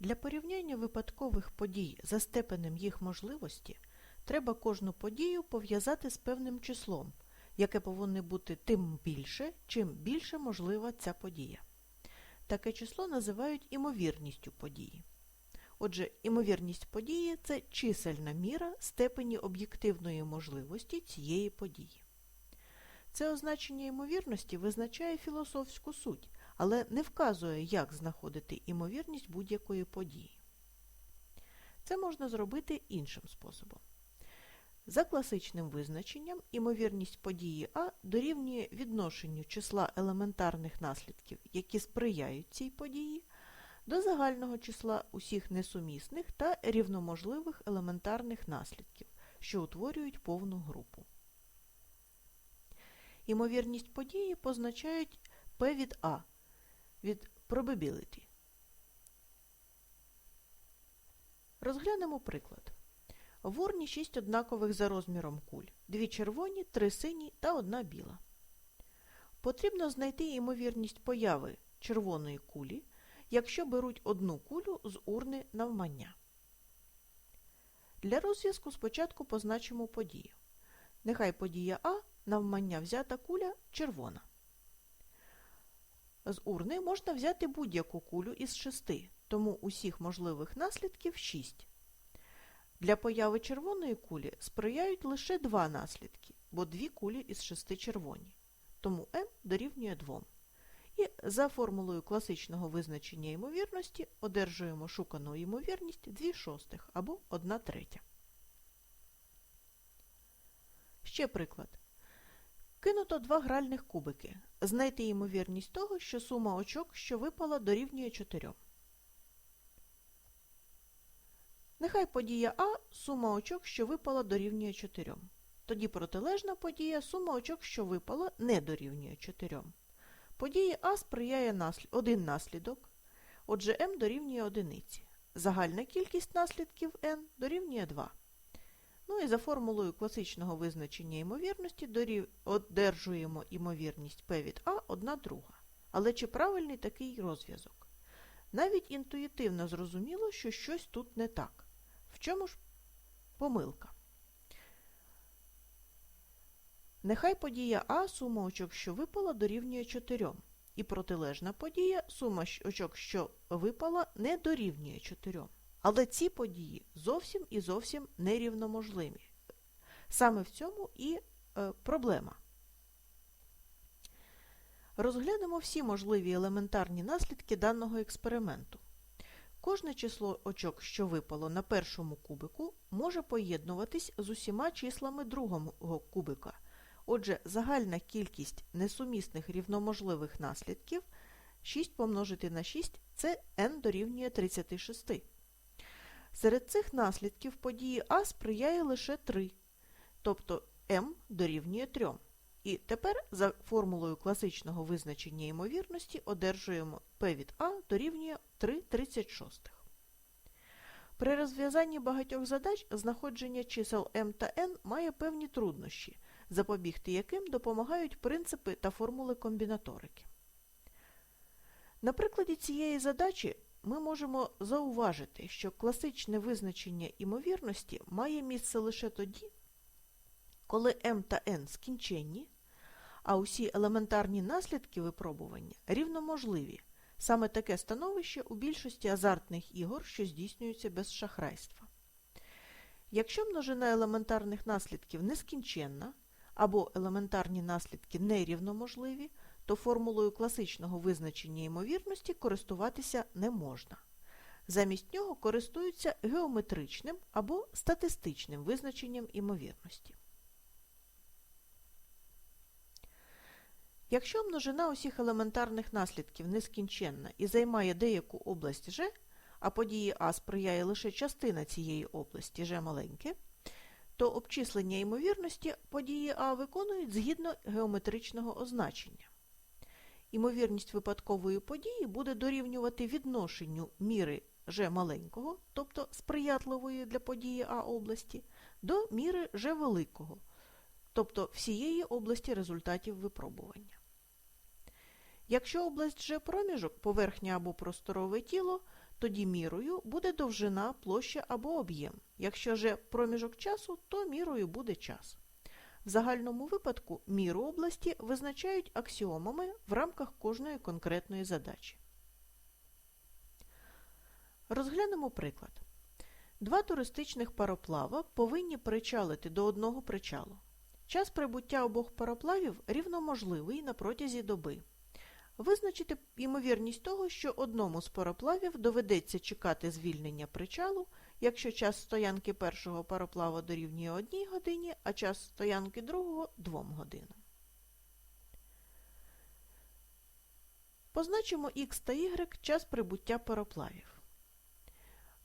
Для порівняння випадкових подій за степенем їх можливості треба кожну подію пов'язати з певним числом, яке повинно бути тим більше, чим більше можлива ця подія. Таке число називають імовірністю події. Отже, імовірність події це чисельна міра степені об'єктивної можливості цієї події. Це означення ймовірності визначає філософську суть, але не вказує, як знаходити імовірність будь-якої події. Це можна зробити іншим способом. За класичним визначенням, імовірність події А дорівнює відношенню числа елементарних наслідків, які сприяють цій події, до загального числа усіх несумісних та рівноможливих елементарних наслідків, що утворюють повну групу. Імовірність події позначають P від A від probability. Розглянемо приклад. В урні 6 однакових за розміром куль, дві червоні, три сині та одна біла. Потрібно знайти ймовірність появи червоної кулі, якщо беруть одну кулю з урни навмання. Для розв'язку спочатку позначимо подію. Нехай подія А навмання взята куля червона. З урни можна взяти будь-яку кулю із шести, тому усіх можливих наслідків 6. Для появи червоної кулі сприяють лише два наслідки, бо дві кулі із шести червоні, тому m дорівнює 2. І за формулою класичного визначення ймовірності одержуємо шукану ймовірність 2 шостих або 1 третя. Ще приклад. Кинуто два гральних кубики. Знайти ймовірність того, що сума очок, що випала, дорівнює 4. Нехай подія А сума очок, що випала, дорівнює 4. Тоді протилежна подія сума очок, що випала, не дорівнює 4. Події А сприяє наслід... один наслідок, отже m дорівнює 1. Загальна кількість наслідків n дорівнює 2. Ну і за формулою класичного визначення ймовірності одержуємо ймовірність P від A одна друга. Але чи правильний такий розв'язок? Навіть інтуїтивно зрозуміло, що щось тут не так. В чому ж помилка? Нехай подія А сума очок, що випала, дорівнює 4. І протилежна подія сума очок, що випала, не дорівнює 4. Але ці події зовсім і зовсім нерівноможливі. Саме в цьому і е, проблема. Розглянемо всі можливі елементарні наслідки даного експерименту. Кожне число очок, що випало на першому кубику, може поєднуватись з усіма числами другого кубика. Отже, загальна кількість несумісних рівноможливих наслідків 6 помножити на 6 це n дорівнює 36. Серед цих наслідків події А сприяє лише 3, тобто m дорівнює 3. І тепер за формулою класичного визначення ймовірності одержуємо P від A дорівнює 3,36. При розв'язанні багатьох задач знаходження чисел m та n має певні труднощі, запобігти яким допомагають принципи та формули комбінаторики. На прикладі цієї задачі ми можемо зауважити, що класичне визначення імовірності має місце лише тоді, коли m та n скінченні, а усі елементарні наслідки випробування рівноможливі. Саме таке становище у більшості азартних ігор, що здійснюються без шахрайства. Якщо множина елементарних наслідків нескінченна, або елементарні наслідки нерівноможливі, то формулою класичного визначення ймовірності користуватися не можна. Замість нього користуються геометричним або статистичним визначенням ймовірності. Якщо множина усіх елементарних наслідків нескінченна і займає деяку область G, а події А сприяє лише частина цієї області G маленьке, то обчислення ймовірності події А виконують згідно геометричного означення. Імовірність випадкової події буде дорівнювати відношенню міри G маленького, тобто сприятливої для події А області, до міри G великого, тобто всієї області результатів випробування. Якщо область G проміжок, поверхня або просторове тіло, тоді мірою буде довжина, площа або об'єм. Якщо же проміжок часу, то мірою буде час. В загальному випадку міру області визначають аксіомами в рамках кожної конкретної задачі. Розглянемо приклад. Два туристичних пароплава повинні причалити до одного причалу. Час прибуття обох пароплавів рівноможливий на протязі доби. Визначити ймовірність того, що одному з пароплавів доведеться чекати звільнення причалу, якщо час стоянки першого пароплава дорівнює 1 годині, а час стоянки другого 2 годинам. Позначимо x та y час прибуття пароплавів.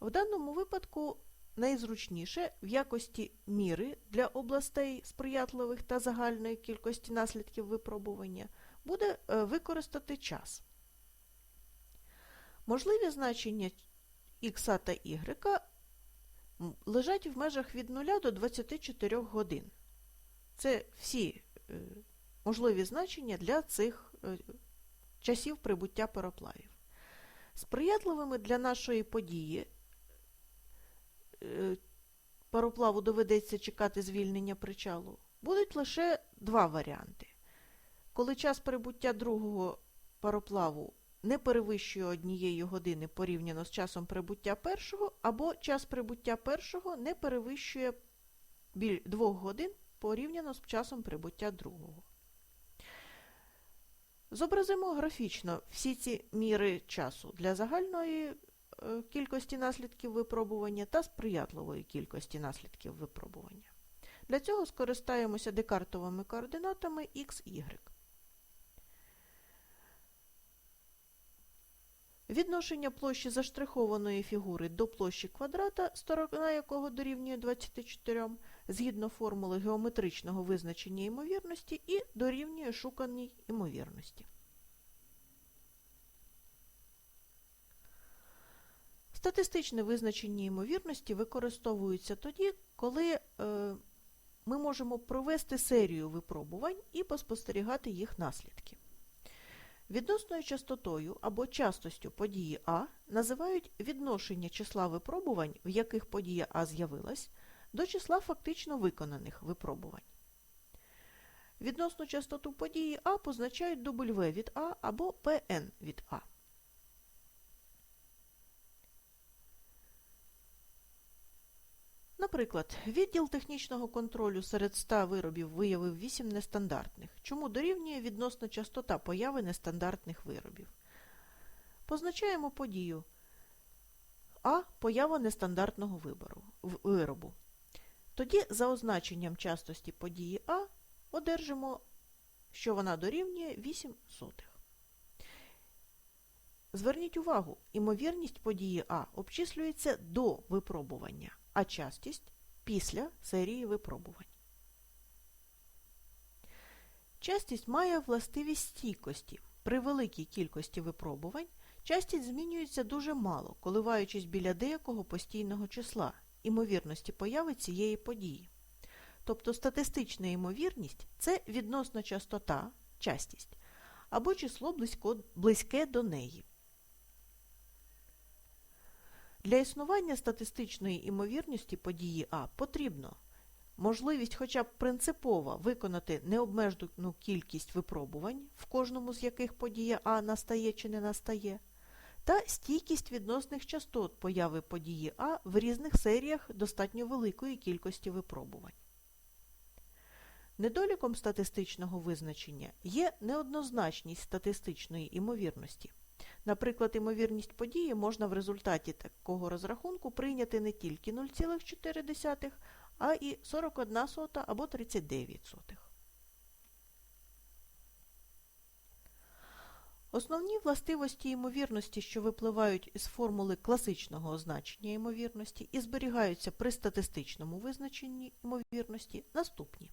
В даному випадку найзручніше в якості міри для областей сприятливих та загальної кількості наслідків випробування буде е, використати час. Можливі значення х та y лежать в межах від 0 до 24 годин. Це всі е, можливі значення для цих е, часів прибуття пароплавів. Сприятливими для нашої події пароплаву доведеться чекати звільнення причалу, будуть лише два варіанти. Коли час прибуття другого пароплаву не перевищує однієї години порівняно з часом прибуття першого, або час прибуття першого не перевищує біль двох годин порівняно з часом прибуття другого. Зобразимо графічно всі ці міри часу для загальної Е, кількості наслідків випробування та сприятливої кількості наслідків випробування. Для цього скористаємося декартовими координатами x, y. Відношення площі заштрихованої фігури до площі квадрата, сторона якого дорівнює 24, згідно формули геометричного визначення ймовірності і дорівнює шуканій ймовірності. Статистичне визначення ймовірності використовується тоді, коли е, ми можемо провести серію випробувань і поспостерігати їх наслідки. Відносною частотою або частостю події А називають відношення числа випробувань, в яких подія А з'явилась, до числа фактично виконаних випробувань. Відносну частоту події А позначають W від А або PN від А. Наприклад, відділ технічного контролю серед 100 виробів виявив 8 нестандартних, чому дорівнює відносна частота появи нестандартних виробів. Позначаємо подію А поява нестандартного вибору, виробу. Тоді за означенням частості події А одержимо, що вона дорівнює 8 сотих. Зверніть увагу, імовірність події А обчислюється до випробування а частість після серії випробувань. Частість має властивість стійкості. При великій кількості випробувань частість змінюється дуже мало, коливаючись біля деякого постійного числа імовірності появи цієї події. Тобто статистична ймовірність це відносна частота, частість, або число близько, близьке до неї. Для існування статистичної імовірності події А потрібно можливість хоча б принципово виконати необмежену кількість випробувань, в кожному з яких подія А настає чи не настає, та стійкість відносних частот появи події А в різних серіях достатньо великої кількості випробувань. Недоліком статистичного визначення є неоднозначність статистичної імовірності. Наприклад, імовірність події можна в результаті такого розрахунку прийняти не тільки 0,4, а і 41 сота або 39 сотих. Основні властивості ймовірності, що випливають із формули класичного означення ймовірності і зберігаються при статистичному визначенні ймовірності, наступні.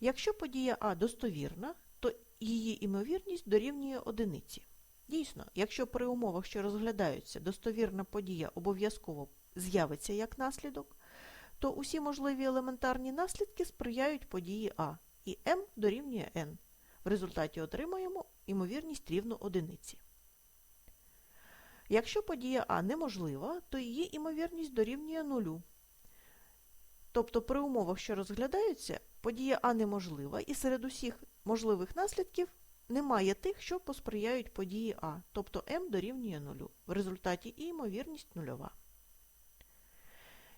Якщо подія А достовірна, то її імовірність дорівнює одиниці. Дійсно, якщо при умовах, що розглядаються, достовірна подія обов'язково з'явиться як наслідок, то усі можливі елементарні наслідки сприяють події А, і m дорівнює n. В результаті отримаємо ймовірність рівно одиниці. Якщо подія А неможлива, то її імовірність дорівнює нулю. Тобто при умовах, що розглядаються, подія А неможлива, і серед усіх можливих наслідків немає тих, що посприяють події А, тобто m дорівнює нулю. В результаті і ймовірність нульова.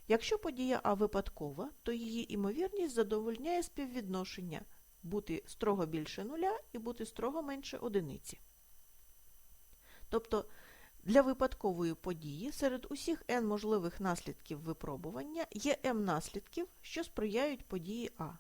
Якщо подія А випадкова, то її імовірність задовольняє співвідношення бути строго більше нуля і бути строго менше одиниці. Тобто для випадкової події серед усіх n можливих наслідків випробування є m наслідків, що сприяють події А.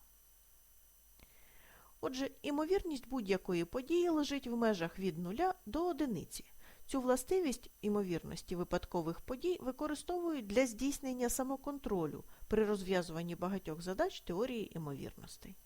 Отже, імовірність будь-якої події лежить в межах від нуля до одиниці. Цю властивість імовірності випадкових подій використовують для здійснення самоконтролю при розв'язуванні багатьох задач теорії імовірностей.